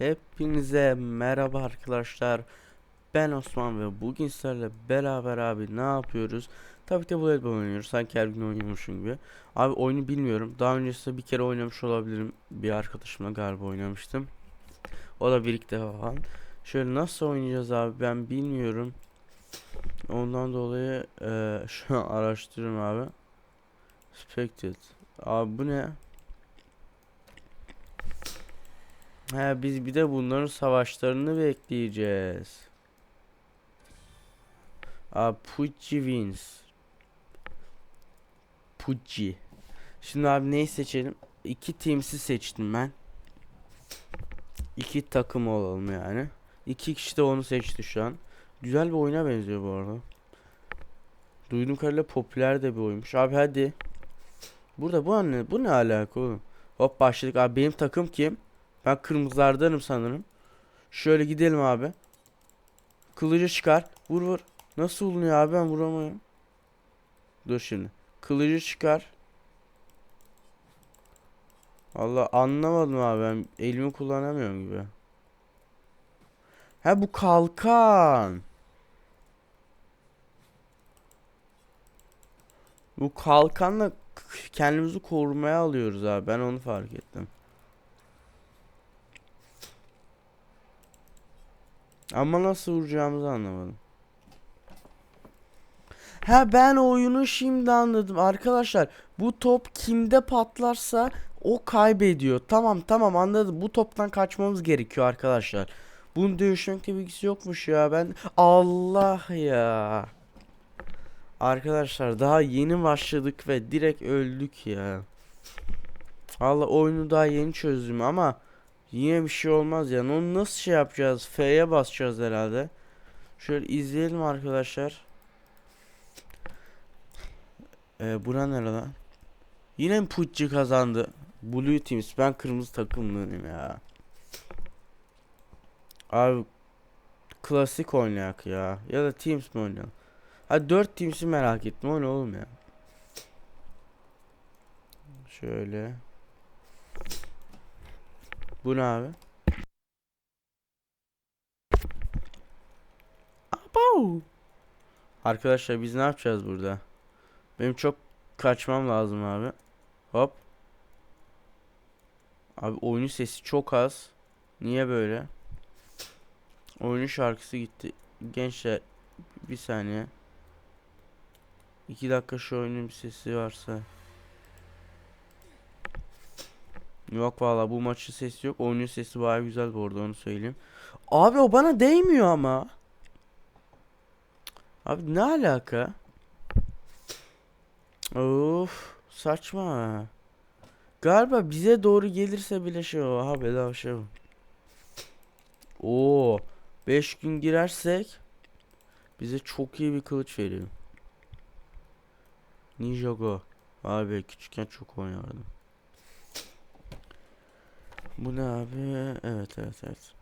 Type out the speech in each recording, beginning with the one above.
Hepinize merhaba arkadaşlar. Ben Osman ve bugün sizlerle beraber abi ne yapıyoruz? Tabii ki voleybol oynuyoruz. Sanki her gün oynuyormuşum gibi. Abi oyunu bilmiyorum. Daha öncesinde bir kere oynamış olabilirim. Bir arkadaşımla galiba oynamıştım. O da bir iki defa falan. Şöyle nasıl oynayacağız abi ben bilmiyorum. Ondan dolayı eee, şu an araştırıyorum abi. Spected. Abi bu ne? He biz bir de bunların savaşlarını bekleyeceğiz. Aa Pucci wins. Pucci. Şimdi abi neyi seçelim? İki teamsi seçtim ben. İki takım olalım yani. İki kişi de onu seçti şu an. Güzel bir oyuna benziyor bu arada. Duyduğum kadarıyla popüler de bir oyunmuş. Abi hadi. Burada bu ne? Bu ne alaka oğlum? Hop başladık. Abi benim takım kim? Ben kırmızılardanım sanırım. Şöyle gidelim abi. Kılıcı çıkar. Vur vur. Nasıl oluyor abi ben vuramıyorum. Dur şimdi. Kılıcı çıkar. Allah anlamadım abi ben elimi kullanamıyorum gibi. Ha bu kalkan. Bu kalkanla kendimizi korumaya alıyoruz abi. Ben onu fark ettim. Ama nasıl vuracağımızı anlamadım. Ha ben oyunu şimdi anladım arkadaşlar. Bu top kimde patlarsa o kaybediyor. Tamam tamam anladım. Bu toptan kaçmamız gerekiyor arkadaşlar. Bunun dövüşmekte bilgisi yokmuş ya. Ben Allah ya. Arkadaşlar daha yeni başladık ve direkt öldük ya. Valla oyunu daha yeni çözdüm ama yine bir şey olmaz yani. Onu nasıl şey yapacağız? F'ye basacağız herhalde. Şöyle izleyelim arkadaşlar. Ee, bura nere lan? Yine mi Pucci kazandı? Blue Teams. Ben kırmızı takımlıyım ya. Abi klasik oynayak ya. Ya da Teams mi oynayalım? Hadi 4 Teams'i merak ettim. O ne oğlum ya? Şöyle. Bu ne abi? Abav. Arkadaşlar biz ne yapacağız burada? Benim çok kaçmam lazım abi. Hop. Abi oyunun sesi çok az. Niye böyle? Oyunun şarkısı gitti. Gençler bir saniye. 2 dakika şu oyunun bir sesi varsa. Yok valla bu maçın sesi yok. Oyunun sesi baya güzel bu arada onu söyleyeyim. Abi o bana değmiyor ama. Abi ne alaka? Of saçma. Galiba bize doğru gelirse bile şey o. Ha bedava şey o. Oo 5 gün girersek bize çok iyi bir kılıç veriyor. Ninjago. Abi küçükken çok oynardım. Bu ne abi? Evet evet evet.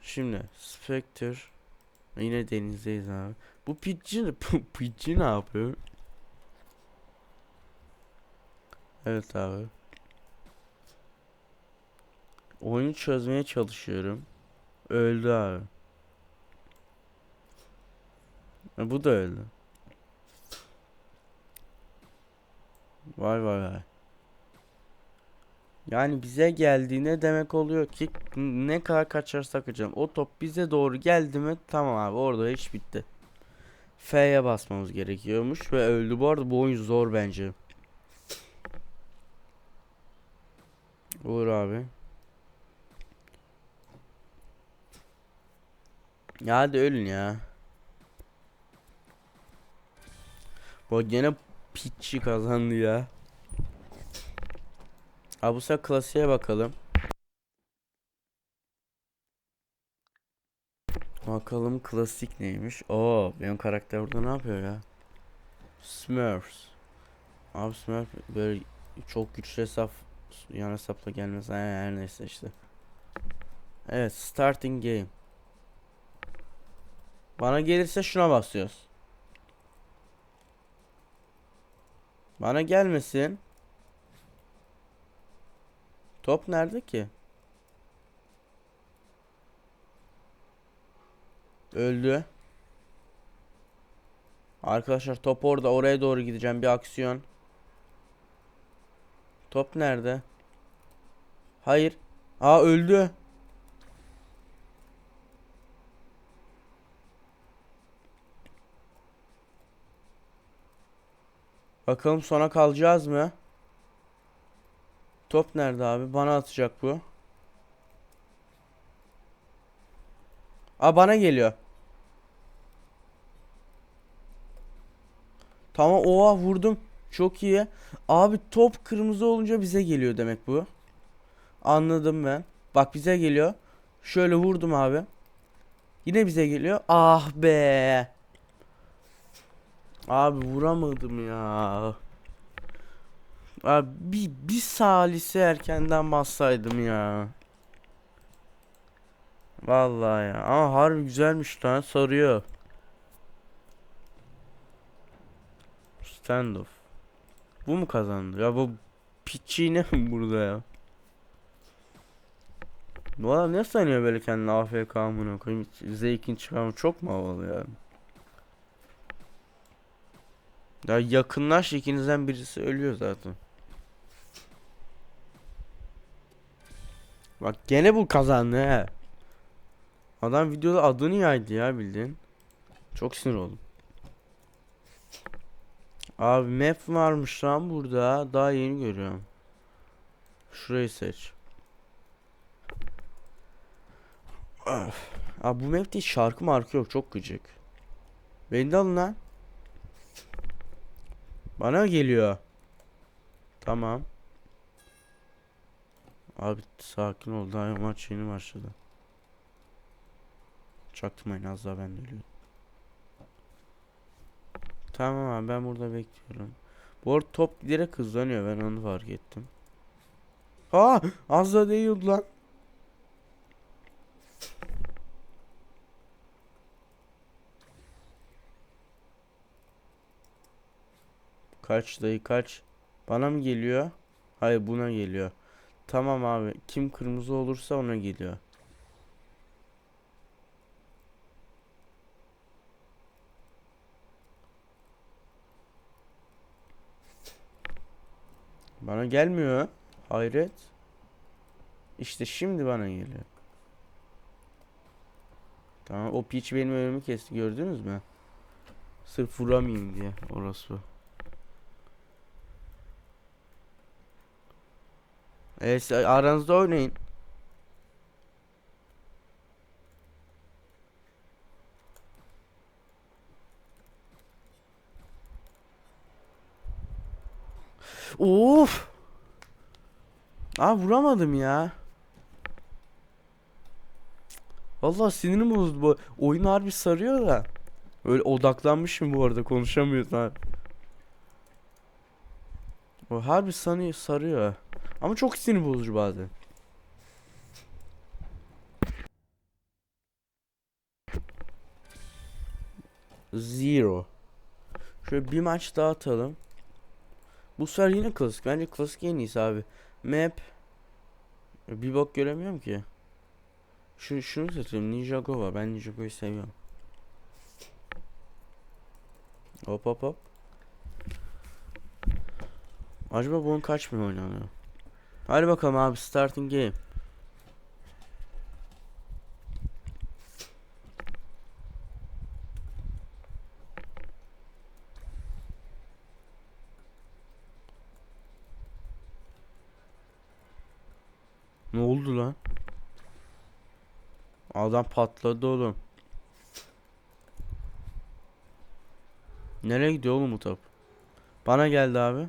Şimdi Spectre Yine denizdeyiz abi. Bu Pidgey, bu Pidgey ne yapıyor? Evet abi. Oyunu çözmeye çalışıyorum. Öldü abi. E, bu da öldü. Vay vay vay. Yani bize geldiğine demek oluyor ki ne kadar kaçarsak kaçalım. O top bize doğru geldi mi tamam abi orada iş bitti. F'ye basmamız gerekiyormuş ve öldü. Bu arada bu oyun zor bence. Olur abi. Ya hadi ölün ya. Bu gene pitçi kazandı ya. Abi bu sefer klasiğe bakalım. Bakalım klasik neymiş. Oo benim karakter burada ne yapıyor ya? Smurfs. Abi Smurf böyle çok güçlü hesap yan hesapla gelmez. Ha, her neyse işte. Evet starting game. Bana gelirse şuna basıyoruz. Bana gelmesin. Top nerede ki? Öldü. Arkadaşlar top orada. Oraya doğru gideceğim. Bir aksiyon. Top nerede? Hayır. Aa öldü. Bakalım sona kalacağız mı? Top nerede abi? Bana atacak bu. Aa bana geliyor. Tamam oha vurdum. Çok iyi. Abi top kırmızı olunca bize geliyor demek bu. Anladım ben. Bak bize geliyor. Şöyle vurdum abi. Yine bize geliyor. Ah be. Abi vuramadım ya. Abi bir, bir salise erkenden bassaydım ya. Vallahi ya. Ama harbi güzelmiş lan sarıyor. Standoff. Bu mu kazandı? Ya bu piçi ne burada ya? Bu adam ne sanıyor böyle kendini AFK amına koyayım zevkin çıkarma çok mu havalı yani? Ya yakınlaş ikinizden birisi ölüyor zaten. Bak gene bu kazandı he. Adam videoda adını yaydı ya bildiğin. Çok sinir oldum. Abi map varmış lan burada. Daha yeni görüyorum. Şurayı seç. Öf. Abi bu mapte hiç şarkı markı yok. Çok gıcık. Beni de alın lan. Bana geliyor. Tamam. Abi sakin ol. Daha maç yeni başladı. Çaktırmayın az daha ben de ölüyorum. Tamam abi ben burada bekliyorum. Bu arada top giderek hızlanıyor ben onu fark ettim. Aa az da değildi lan. Kaç dayı kaç. Bana mı geliyor? Hayır buna geliyor. Tamam abi. Kim kırmızı olursa ona geliyor. Bana gelmiyor. Hayret. İşte şimdi bana geliyor. Tamam o piç benim önümü kesti gördünüz mü? Sırf vuramayayım diye orası. Evet aranızda oynayın. Of. Aa vuramadım ya. Vallahi sinirim bozuldu bu. Oyun harbi sarıyor da. Öyle odaklanmışım bu arada konuşamıyoruz ha. O harbi sanıyor, sarıyor. Ama çok sinir bozucu bazen. Zero. Şöyle bir maç daha atalım. Bu sefer yine klasik. Bence klasik en iyisi abi. Map. Bir bok göremiyorum ki. Şu, şunu seçelim. Ninjago var. Ben Ninjago'yu seviyorum. Hop hop hop. Acaba bunun kaç mı oynanıyor? Hadi bakalım abi starting game. Ne oldu lan? Adam patladı oğlum. Nereye gidiyor oğlum bu top? Bana geldi abi.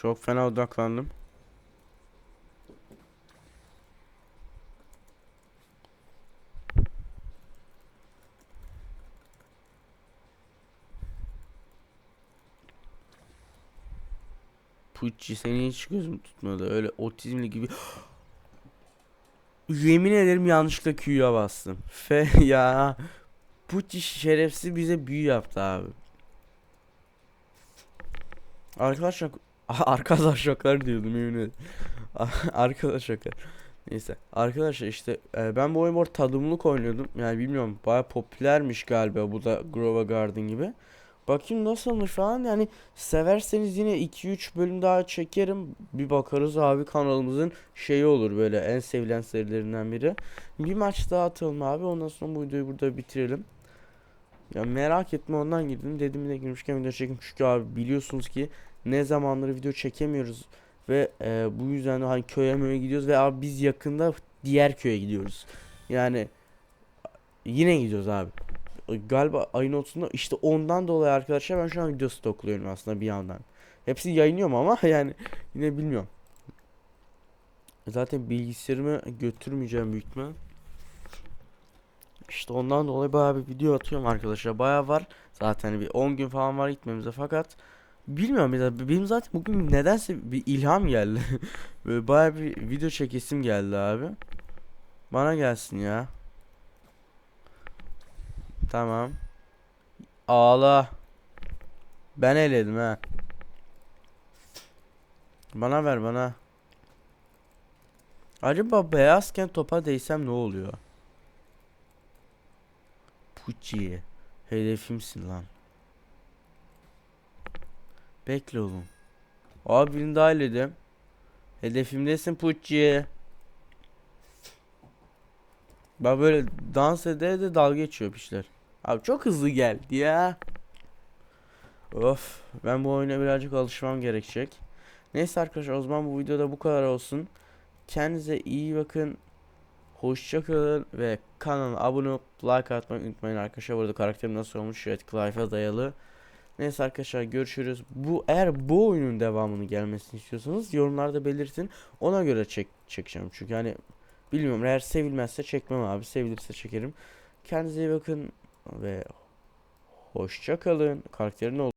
Çok fena odaklandım. Pucci seni hiç gözüm tutmadı. Öyle otizmli gibi. Yemin ederim yanlışlıkla Q'ya bastım. F ya. Pucci şerefsiz bize büyü yaptı abi. Arkadaşlar Arkadaş şoklar diyordum yemin. Arkadaş şoklar. Neyse. Arkadaşlar işte e, ben bu oyun bu arada tadımlık oynuyordum. Yani bilmiyorum baya popülermiş galiba bu da Grova Garden gibi. Bakayım nasılmış falan yani severseniz yine 2-3 bölüm daha çekerim. Bir bakarız abi kanalımızın şeyi olur böyle en sevilen serilerinden biri. Bir maç daha atalım abi ondan sonra bu videoyu burada bitirelim. Ya merak etme ondan girdim dedim de girmişken video çekim çünkü abi biliyorsunuz ki ne zamanları video çekemiyoruz ve e, bu yüzden de hani köye möye gidiyoruz ve abi biz yakında diğer köye gidiyoruz. Yani yine gidiyoruz abi. Galiba ayın 30'unda işte ondan dolayı arkadaşlar ben şu an video stokluyorum aslında bir yandan. Hepsi yayınlıyorum ama yani yine bilmiyorum. Zaten bilgisayarımı götürmeyeceğim büyük ihtimal. İşte ondan dolayı bayağı bir video atıyorum arkadaşlar. Bayağı var. Zaten bir 10 gün falan var gitmemize fakat bilmiyorum ya benim zaten bugün nedense bir ilham geldi. Böyle bayağı bir video çekesim geldi abi. Bana gelsin ya. Tamam. Ağla. Ben eledim ha. Bana ver bana. Acaba beyazken topa değsem ne oluyor? Pucci. Hedefimsin lan. Bekle oğlum. Abi birini daha eledim. Hedefimdesin Pucci. Bak böyle dans ede de dalga geçiyor pişler. Abi çok hızlı geldi ya. Of ben bu oyuna birazcık alışmam gerekecek. Neyse arkadaşlar o zaman bu videoda bu kadar olsun. Kendinize iyi bakın. Hoşça kalın ve kanala abone olup like atmayı unutmayın arkadaşlar. Burada karakterim nasıl olmuş? Evet Clive'a dayalı. Neyse arkadaşlar görüşürüz. Bu eğer bu oyunun devamını gelmesini istiyorsanız yorumlarda belirtin. Ona göre çek çekeceğim. Çünkü hani bilmiyorum eğer sevilmezse çekmem abi. Sevilirse çekerim. Kendinize iyi bakın ve hoşça kalın. Karakterin ol